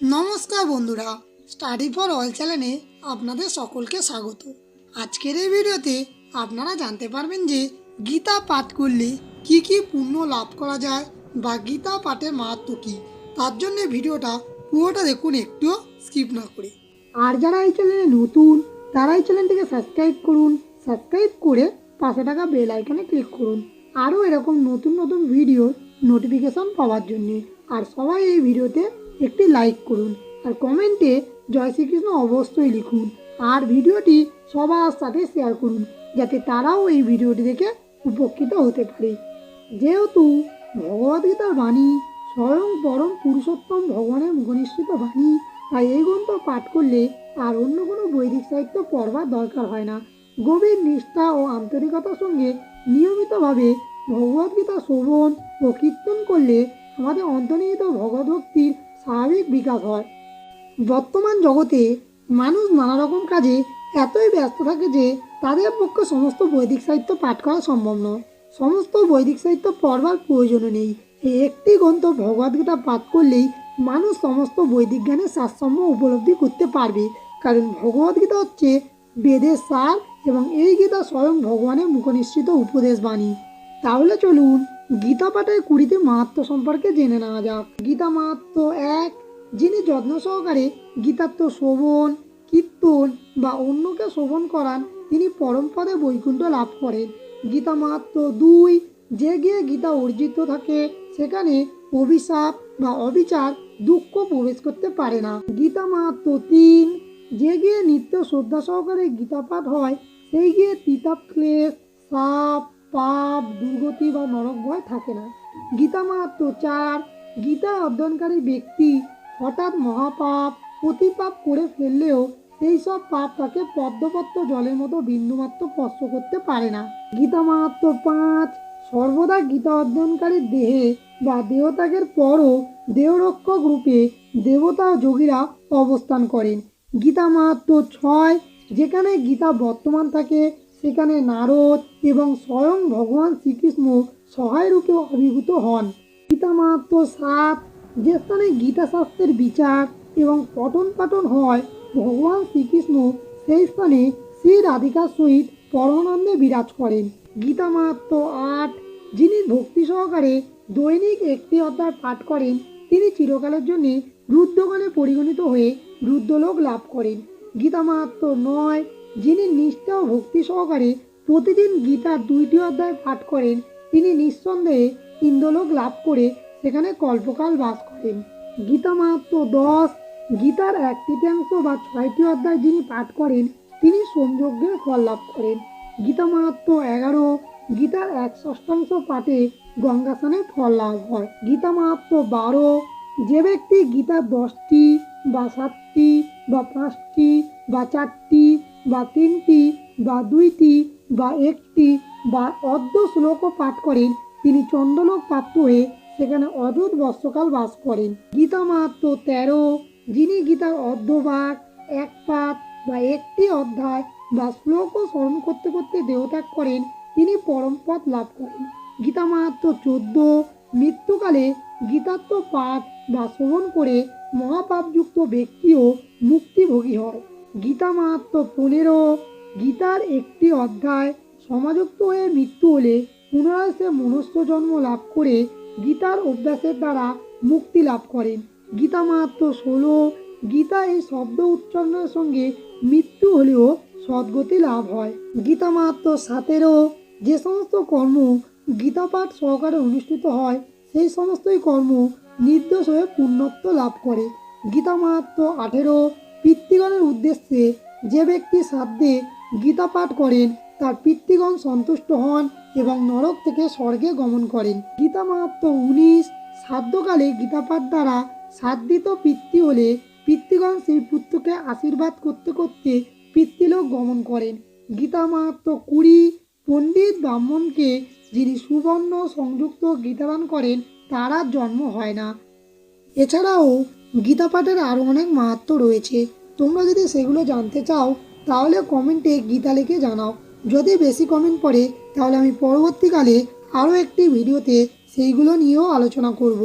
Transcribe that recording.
নমস্কার বন্ধুরা study for all চ্যানেলে আপনাদের সকলকে স্বাগত। আজকের এই ভিডিওতে আপনারা জানতে পারবেন যে গীতা পাঠ করলে কি কি পুণ্য লাভ করা যায় বা গীতা পাঠের মাহাত্ম কী। তার জন্য ভিডিওটা পুরোটা দেখুন একটুও স্কিপ না করে। আর যারা এই চ্যানেলে নতুন, তারা এই চ্যানেলটিকে সাবস্ক্রাইব করুন সাবস্ক্রাইব করে পাশে থাকা বেল আইকনে ক্লিক করুন। আরও এরকম নতুন নতুন ভিডিওর নোটিফিকেশন পাওয়ার জন্যে। আর সবাই এই ভিডিওতে একটি লাইক করুন আর কমেন্টে জয় শ্রীকৃষ্ণ অবশ্যই লিখুন আর ভিডিওটি সবার সাথে শেয়ার করুন যাতে তারাও এই ভিডিওটি দেখে উপকৃত হতে পারে। যেহেতু ভগবদ্গীতার বাণী স্বয়ং পরম পুরুষোত্তম ভগবানের মুখনিশ্চিত বাণী, তাই এই গ্রন্থ পাঠ করলে আর অন্য কোনো বৈদিক সাহিত্য পড়বার দরকার হয় না। গভীর নিষ্ঠা ও আন্তরিকতার সঙ্গে নিয়মিতভাবে ভগবদ্গীতা শ্রবণ ও কীর্তন করলে আমাদের অন্তর্নিহিত ভগবদ্ভক্তির স্বাভাবিক বিকাশ হয়। বর্তমান জগতে মানুষ নানা রকম কাজে এতই ব্যস্ত থাকে যে তাদের পক্ষে সমস্ত বৈদিক সাহিত্য পাঠ করা সম্ভব নয়। সমস্ত বৈদিক সাহিত্য পড়বার প্রয়োজনও নেই। এই একটি গ্রন্থ ভগবদ্গীতা পাঠ করলেই মানুষ সমস্ত বৈদিক জ্ঞানের সারসম্য উপলব্ধি করতে পারবে। কারণ ভগবদ্গীতা হচ্ছে বেদের সার এবং এই গীতা স্বয়ং ভগবানের মুখনিশ্চিত উপদেশ বাণী। তাহলে চলুন গীতা পাঠের কুড়িতে মাহাত্ম সম্পর্কে জেনে নেওয়া যাক। গীতা মাহাত্ম এক, যিনি যত্ন সহকারে গীতাত্ম শ্রবণ কীর্তন বা অন্যকে শোভন করান, তিনি পরমপদে বৈকুণ্ঠ লাভ করেন। গীতা মাহাত্ম দুই যে গিয়ে গীতা অর্জিত থাকে, সেখানে অভিশাপ বা অবিচার, দুঃখ প্রবেশ করতে পারে না। গীতা মাহাত্ম তিন যে গিয়ে নিত্য শ্রদ্ধা সহকারে গীতা পাঠ হয়, সেই গিয়ে তিতাপ ক্লেশ সাপ পাপ, দুর্গতি বা নরক ভয় থাকে না। গীতা মাহাত্ম চার, গীতা অধ্যয়নকারী ব্যক্তি হঠাৎ মহাপাপ, প্রতিপাপ করে ফেললেও সেই সব পাপ তাকে পদ্মপত্র জলের মতো বিন্দুমাত্র স্পর্শ করতে পারে না। গীতা মাহাত্ম পাঁচ, সর্বদা গীতা অধ্যয়নকারীর দেহে বা দেহত্যাগের পরও দেহরক্ষক রূপে দেবতা ও যোগীরা অবস্থান করেন। গীতা মাহাত্ম ছয়, যেখানে গীতা বর্তমান থাকে সেখানে নারদ এবং স্বয়ং ভগবান শ্রীকৃষ্ণ সহায় রূপে আবির্ভূত হন। গীতা মাহাত্ম সাত, যে স্থানে গীতা শাস্ত্রের বিচার এবং পঠন পাঠন হয়, ভগবান শ্রীকৃষ্ণ সেই স্থানে শ্রী রাধিকার সহিত পরমানন্দে বিরাজ করেন। গীতা মাহাত্ম আট, যিনি ভক্তি সহকারে দৈনিক একটি অধ্যায় পাঠ করেন, তিনি চিরকালের জন্য রুদ্রগণে পরিগণিত হয়ে রুদ্রলোক লাভ করেন। গীতা মাহাত্ম নয় যিনি নিষ্ঠা ও ভক্তি সহকারে প্রতিদিন গীতার দুইটি অধ্যায় পাঠ করেন, তিনি নিঃসন্দেহে ইন্দ্রলোক লাভ করে সেখানে কল্পকাল বাস করেন। গীতা মাহাত্ম দশ, গীতার এক তৃতীয়াংশ বা ছয়টি অধ্যায় যিনি পাঠ করেন, তিনি সোমযজ্ঞের ফল লাভ করেন। গীতা মাহাত্ম এগারো, গীতার এক ষষ্ঠাংশ পাঠে গঙ্গা স্নানের ফল লাভ হয়। গীতা মাহাত্ম বারো, যে ব্যক্তি গীতার দশটি বা সাতটি বা পাঁচটি বা চারটি বা তিনটি, বা দুইটি, বা একটি, বা অর্ধ শ্লোকও পাঠ করেন। তিনি চন্দ্রলোক প্রাপ্ত হয়ে সেখানে অদ্ভুত বর্ষকাল বাস করেন। গীতা মাহাত্ম তেরো, যিনি গীতার অর্ধভাগ, এক পাঠ, বা একটি অধ্যায়, বা শ্লোকও স্মরণ করতে করতে দেহত্যাগ করেন, তিনি পরমপদ লাভ করেন। গীতা মাহাত্ম চোদ্দ, মৃত্যুকালে গীতাত্ম পাঠ বা শ্রবণ করে মহাপাপযুক্ত ব্যক্তিও মুক্তিভোগী হয়। গীতা মাহাত্ম পনেরো, গীতার একটি অধ্যায় সমাযুক্ত হয়ে মৃত্যু হলে পুনরায় সে মনুষ্য জন্ম লাভ করে গীতার অভ্যাসের দ্বারা মুক্তি লাভ করেন গীতা মাহাত্ম ষোলো, গীতা এই শব্দ উচ্চারণের সঙ্গে মৃত্যু হলেও সদ্গতি লাভ হয়। গীতা মাহাত্ম সতেরো, যে সমস্ত কর্ম গীতা পাঠ সহকারে অনুষ্ঠিত হয়, সেই সমস্তই কর্ম নির্দোষ হয়ে পুণ্যত্ব লাভ করে। গীতা মাহাত্ম আঠেরো পিতৃগণের উদ্দেশ্যে যে ব্যক্তি সাধ্যে গীতা পাঠ করেন, তার পিতৃগণ সন্তুষ্ট হন এবং নরক থেকে স্বর্গে গমন করেন। গীতা মাহাত্ম উনিশ, শ্রাদ্ধকালে গীতা পাঠ দ্বারা সাধিত পিতৃ হলে পিতৃগণ সেই পুত্রকে আশীর্বাদ করতে করতে পিতৃলোক গমন করেন। গীতা মাহাত্ম কুড়ি, পণ্ডিত ব্রাহ্মণকে যিনি সুবর্ণ সংযুক্ত গীতাদান করেন, তারা জন্ম হয় না। এছাড়াও গীতা পাঠের আরও অনেক মাহাত্ম রয়েছে। তোমরা যদি সেগুলো জানতে চাও, তাহলে কমেন্টে গীতা লিখে জানাও। যদি বেশি কমেন্ট পড়ে, তাহলে আমি পরবর্তীকালে আরও একটি ভিডিওতে সেইগুলো নিয়েও আলোচনা করব।